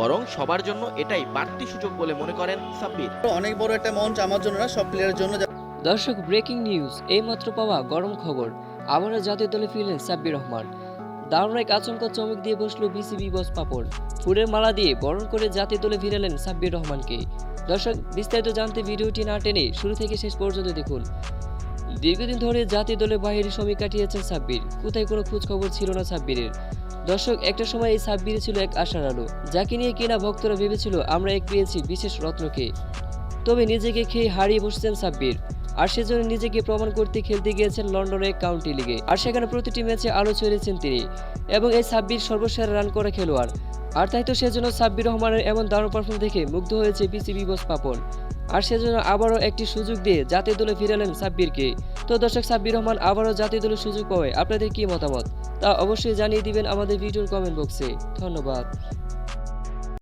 বরং সবার জন্য এটাই বাড়তি সুযোগ বলে মনে করেন সাব্বির। অনেক বড় একটা মঞ্চ আমার জন্য না সব প্লেয়ারের জন্য দর্শক ব্রেকিং নিউজ এইমাত্র পাওয়া গরম খবর। আবারও জাতীয় দলে ফিরলেন সাব্বির রহমান। দারুণ এক আচমকা চমক দিয়ে বসল বিসিবি বস পাপড়। ফুলের মালা দিয়ে বরণ করে জাতীয় দলে ফিরালেন সাব্বির রহমানকে। দর্শক বিস্তারিত জানতে ভিডিওটি না টেনে শুরু থেকে শেষ পর্যন্ত দেখুন। দীর্ঘদিন ধরে জাতীয় দলে বাইরে সময় কাটিয়েছেন সাব্বির। কোথায় কোনো খোঁজ খবর ছিল না সাব্বিরের। দর্শক, একটা সময় এই সাব্বিরে ছিল এক আশার আলো। যাকে নিয়ে কিনা ভক্তরা ভেবেছিল, আমরা এক পেয়েছি বিশেষ রত্নকে। তবে নিজেকে খেয়ে হারিয়ে বসছেন সাব্বির আর সেজন্য নিজেকে প্রমাণ করতে খেলতে গিয়েছেন লন্ডনের কাউন্টি লিগে। আর সেখানে প্রতিটি ম্যাচে আলো ছড়িয়েছেন তিনি। এবং এই সাব্বির সর্বসেরা রান করা খেলোয়াড়। আর তাই তো সেজন্য সাব্বির রহমানের এমন দারুণ পারফর্ম দেখে মুগ্ধ হয়েছে বিসিবি বস পাপন। আর সেজন্য আবারও একটি সুযোগ দিয়ে জাতীয় দলে ফিরালেন সাব্বিরকে তো দর্শক সাব্বির রহমান আবারও জাতীয় দলের সুযোগ পাওয়ায় আপনাদের কি মতামত? তা অবশ্যই জানিয়ে দিবেন আমাদের ভিডিওর কমেন্ট বক্সে ধন্যবাদ।